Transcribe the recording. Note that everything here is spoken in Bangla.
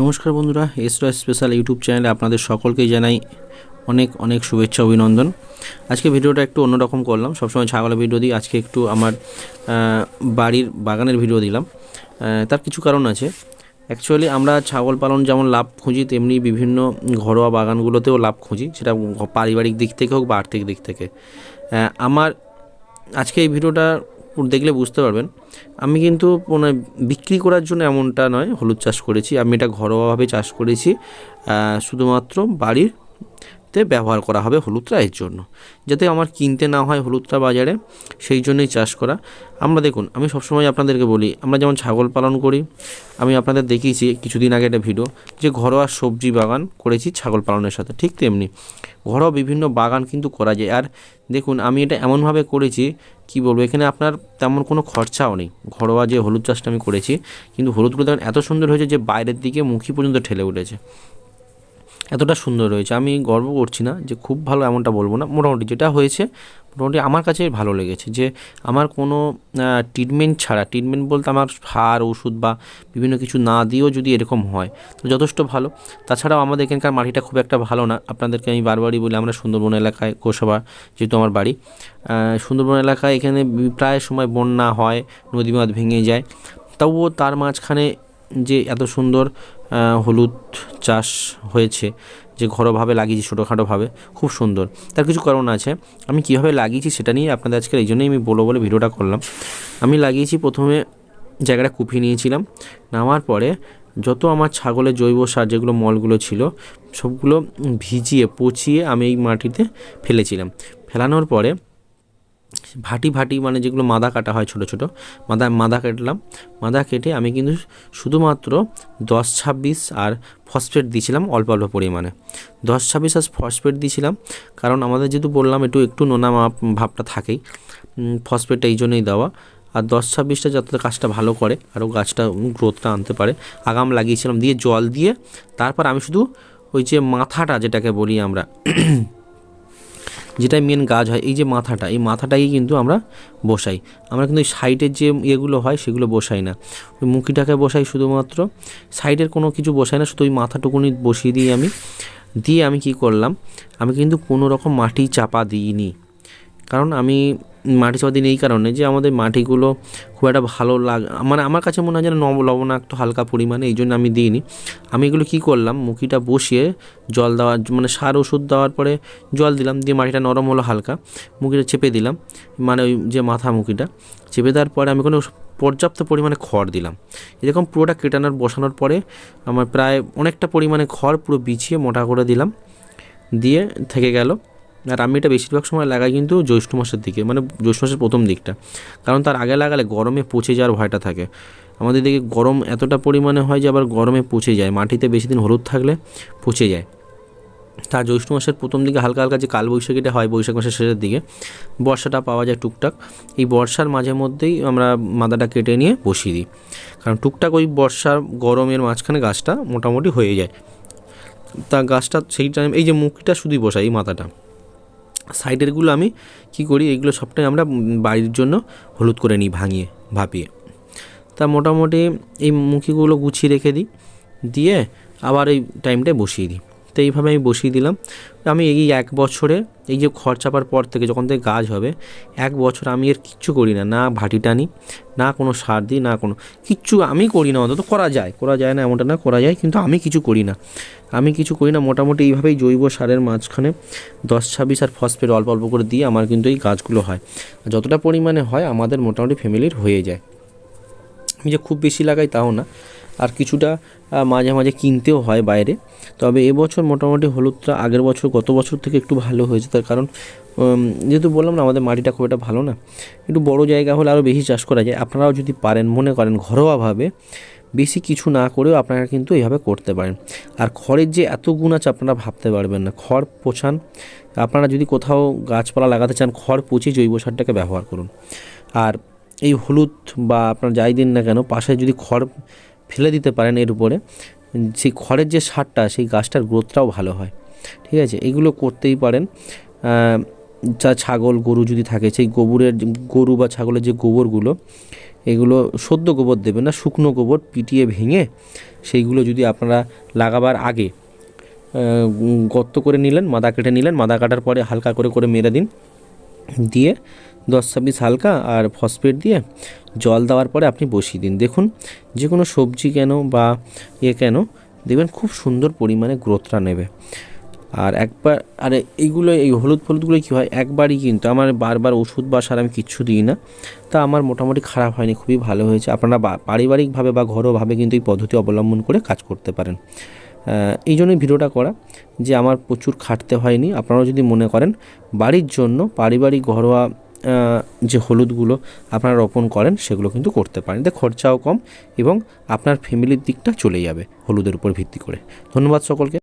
নমস্কার বন্ধুরা, এসরা স্পেশাল ইউটিউব চ্যানেলে আপনাদের সকলকেই জানাই অনেক অনেক শুভেচ্ছা, অভিনন্দন। আজকে ভিডিওটা একটু অন্যরকম করলাম। সবসময় ছাগলের ভিডিও দিই, আজকে একটু আমার বাড়ির বাগানের ভিডিও দিলাম। তার কিছু কারণ আছে। অ্যাকচুয়ালি আমরা ছাগল পালন যেমন লাভ খুঁজি, তেমনি বিভিন্ন ঘরোয়া বাগানগুলোতেও লাভ খুঁজি, সেটা পারিবারিক দিক থেকে হোক বা আর্থিক দিক থেকে। আমার আজকে এই ভিডিওটা দেখলে বুঝতে পারবেন। আমি কিন্তু মানে বিক্রি করার জন্য এমনটা নয়, হলুদ চাষ করেছি। আমি এটা ঘরোয়াভাবে চাষ করেছি। শুধুমাত্র বাড়িতে ব্যবহার করা হবে হলুদটা এর জন্য। যাতে আমার কিনতে না হয় হলুদটা বাজারে, সেই জন্যই চাষ করা। আমরা দেখুন, আমি সবসময় আপনাদেরকে বলি, আমরা যেমন ছাগল পালন করি, আমি আপনাদের দেখিয়েছি কিছুদিন আগে একটা ভিডিও, যে ঘরোয়া সবজি বাগান করেছি ছাগল পালনের সাথে, ঠিক তেমনি। ঘরোয়া বিভিন্ন বাগান কিন্তু করা যায়। আর দেখুন, আমি এটা এমনভাবে করেছি, কি বলব, এখানে আপনার তেমন কোনো খরচাও নেই। ঘরোয়া যে হলুদ চাষটা আমি করেছি, কিন্তু হলুদগুলো দেখেন এত সুন্দর হয়েছে যে বাইরের দিকে মুখি পর্যন্ত ঠেলে উঠেছে। এতটা সুন্দর রয়েছে। আমি গর্ব করছি না যে খুব ভালো এমনটা বলব না। মোটামুটি যেটা হয়েছে, মোটামুটি আমার কাছে ভালো লেগেছে যে আমার কোনো ট্রিটমেন্ট ছাড়া ট্রিটমেন্ট বলতে আমার সার, ওষুধ বা বিভিন্ন কিছু না দিয়েও যদি এরকম হয়, তো যথেষ্ট ভালো। তাছাড়াও আমাদের এখানকার মাটিটা খুব একটা ভালো না। আপনাদেরকে আমি বারবারই বলি, আমরা সুন্দরবন এলাকায় গোসবা যেহেতু আমার বাড়ি সুন্দরবন এলাকায় এখানে প্রায় সময় বন্যা হয় নদী বাঁধ ভেঙে যায়। তবুও তার মাঝখানে যে এত সুন্দর হলুদ চাষ হয়েছে, যে ঘরোভাবে লাগিয়েছি ছোটোখাটোভাবে খুব সুন্দর। তার কিছু কারণ আছে। আমি কীভাবে লাগিয়েছি সেটা নিয়ে আপনাদের আজকে এই জন্যই আমি বলব বলে ভিডিওটা করলাম। আমি লাগিয়েছি প্রথমে জায়গাটা কুপিয়ে নিয়েছিলাম। নামার পরে যত আমার ছাগলের জৈব সার, যেগুলো মলগুলো ছিল, সবগুলো ভিজিয়ে, পচিয়ে আমি এই মাটিতে ফেলেছিলাম। ফেলানোর পরে ভাটি ভাটি মানে যেগুলো মাদা কাটা হয় ছোট ছোট, মাদা মাদা কাটলাম। মাদা কেটে আমি কিন্তু শুধুমাত্র দশ ছাব্বিশ আর ফসফেট দিয়েছিলাম অল্প অল্প পরিমাণে। দশ ছাব্বিশ আর ফসফেট দিয়েছিলাম, কারণ আমাদের যেহেতু বললাম একটু একটু নোনা ভাবটা থাকেই ফসফেটটা এই জন্যই দেওয়া। আর দশ ছাব্বিশটা যাতে কাজটা ভালো করে, আরও গাছটা গ্রোথটা আনতে পারে, আগাম লাগিয়েছিলাম দিয়ে জল দিয়ে, তারপর আমি শুধু ওই যে মাথাটা যেটাকে বলি আমরা যেটা মেন গাছ হয়, এই যে মাথাটা, এই মাথাটাই কিন্তু আমরা বসাই। আমরা কিন্তু সাইডের যে ইয়েগুলো হয়, সেগুলো বসাই না। ওই মুখিটাকে বসাই শুধুমাত্র। সাইডের কোনো কিছু বসাই না, শুধু ওই মাথাটুকুনি বসিয়ে দিই আমি, দিয়ে আমি কি করলাম, আমি কিন্তু কোনো রকম মাটি চাপা দিইনি। কারণ আমি মাটি দিই এই কারণে যে আমাদের মাটিগুলো খুব একটা ভালো লাগ মানে আমার কাছে মনে হয় যেন নব, লবণাক্ত হালকা পরিমাণে এই জন্য আমি দিইনি। আমি এগুলো কী করলাম, মুখিটা বসিয়ে জল দেওয়ার মানে সার ওষুধ দেওয়ার পরে জল দিলাম, দিয়ে মাটিটা নরম হলো হালকা, মুখিটা চেপে দিলাম মানে ওই যে মাথা মুখিটা, চেপে দেওয়ার পরে আমি কোনো পর্যাপ্ত পরিমাণে খড় দিলাম। এরকম পুরোটা কেটানোর, বসানোর পরে আমার প্রায় অনেকটা পরিমাণে খড় পুরো বিছিয়ে মোটা করে দিলাম, দিয়ে থেকে গেল। আর আমি এটা বেশিরভাগ সময় লাগাই কিন্তু জ্যৈষ্ঠ মাসের দিকে মানে জ্যৈষ্ঠ মাসের প্রথম দিকটা। কারণ তার আগে লাগালে গরমে পচে যাওয়ার ভয়টা থাকে। আমাদের দিকে গরম এতটা পরিমাণে হয় যে আবার গরমে পচে যায়, মাটিতে বেশি দিন হলুদ থাকলে পচে যায়। তার জ্যৈষ্ঠ মাসের প্রথম দিকে হালকা হালকা যে কালবৈশাখীটা হয় বৈশাখ মাসের শেষের দিকে, বর্ষাটা পাওয়া যায় টুকটাক। এই বর্ষার মাঝে মধ্যেই আমরা মাদাটা কেটে নিয়ে বসিয়ে দিই। কারণ টুকটাক ওই বর্ষার গরমের মাঝখানে গাছটা মোটামুটি হয়ে যায়। তা গাছটা সেই টাইম এই যে মুখটা শুধুই বসাই এই মাথাটা। সাইডেরগুলো আমি কি করি, এগুলো সবটাই আমরা বাড়ির জন্য হলুদ করে নিই ভাঙিয়ে, ভাপিয়ে। তা মোটামুটি এই মুখিগুলো গুছিয়ে রেখে দিই, দিয়ে আবার এই টাইমটায় বসিয়ে দিই। তো এইভাবে আমি বসিয়ে দিলাম। আমি এই এক বছরে এই যে খড় চাপার পর থেকে যখন থেকে গাছ হবে, এক বছর আমি এর কিচ্ছু করি না না ভাটি টানি, না কোনো সার দিই, না কোনো কিচ্ছু আমি করি না, অন্তত করা যায়। করা যায় না এমনটা না, করা যায়, কিন্তু আমি কিছু করি না। আমি কিছু করি না, মোটামুটি এইভাবেই জৈব সারের মাঝখানে দশ, ছাব্বিশ আর ফসফেট অল্প অল্প করে দিয়ে আমার কিন্তু এই গাছগুলো হয়। যতটা পরিমাণে হয়, আমাদের মোটামুটি ফ্যামিলির হয়ে যায়। আমি যে খুব বেশি লাগাই তাও না। আর কিছুটা মাঝে মাঝে কিনতেও হয় বাইরে। তবে এবছর মোটামুটি হলুদটা আগের বছর, গত বছর থেকে একটু ভালো হয়েছে। তার কারণ যেহেতু বললাম না, আমাদের মাটিটা খুব একটা ভালো না। একটু বড় জায়গা হলে আরও বেশি চাষ করা যায়। আপনারাও যদি পারেন, মনে করেন ঘরোয়াভাবে বেশি কিছু না করেও আপনারা কিন্তু এইভাবে করতে পারেন। আর খড়ের যে এত গুণ আছে, আপনারা ভাবতে পারবেন না। খড় পোছান আপনারা যদি কোথাও গাছপালা লাগাতে চান, খড় পচিয়ে জৈব সারটাকে ব্যবহার করুন। আর এই হলুদ বা আপনার যাই দিন না কেন পাশে যদি খড় ফেলে দিতে পারেন এর উপরে, সেই খড়ের যে সারটা, সেই গাছটার গ্রোথটাও ভালো হয়। ঠিক আছে? এগুলো করতেই পারেন। যা ছাগল, গরু যদি থাকে, সেই গোবরের গরু বা ছাগলের যে গোবরগুলো, এগুলো সদ্য গোবর দেবেন না, শুকনো গোবর পিটিয়ে ভেঙে সেইগুলো যদি আপনারা লাগাবার আগে গর্ত করে নিলেন, মাদা কেটে নিলেন, মাদা কাটার পরে হালকা করে করে মেরে দিন। দিয়ে দশ ছাব্বিশ হালকা আর ফসফেট দিয়ে জল দেওয়ার পরে আপনি বসিয়ে দিন। দেখুন, যে কোনো সবজি কেন বা এ কেন, দেখবেন খুব সুন্দর পরিমাণে গ্রোথটা নেবে। আর একবার, আর এইগুলো, এই হলুদ ফলুদগুলো কী হয়? একবারই কিন্তু আমার বারবার ওষুধ বা সার আমি কিচ্ছু দিই না। তা আমার মোটামুটি খারাপ হয়নি, খুবই ভালো হয়েছে। আপনারা পারিবারিকভাবে বা ঘরোয়াভাবে কিন্তু এই পদ্ধতি অবলম্বন করে কাজ করতে পারেন। এই জন্যই ভিডিওটা করা যে আমার প্রচুর খাটতে হয়নি। আপনারাও যদি মনে করেন, বাড়ির জন্য পারিবারিক ঘরোয়া যে হলুদগুলো আপনারা রোপণ করেন, সেগুলো কিন্তু করতে পারেন। এতে খরচাও কম এবং আপনার ফ্যামিলির দিকটা চলে যাবে, হলুদের উপর ভিত্তি করে। ধন্যবাদ সকলকে।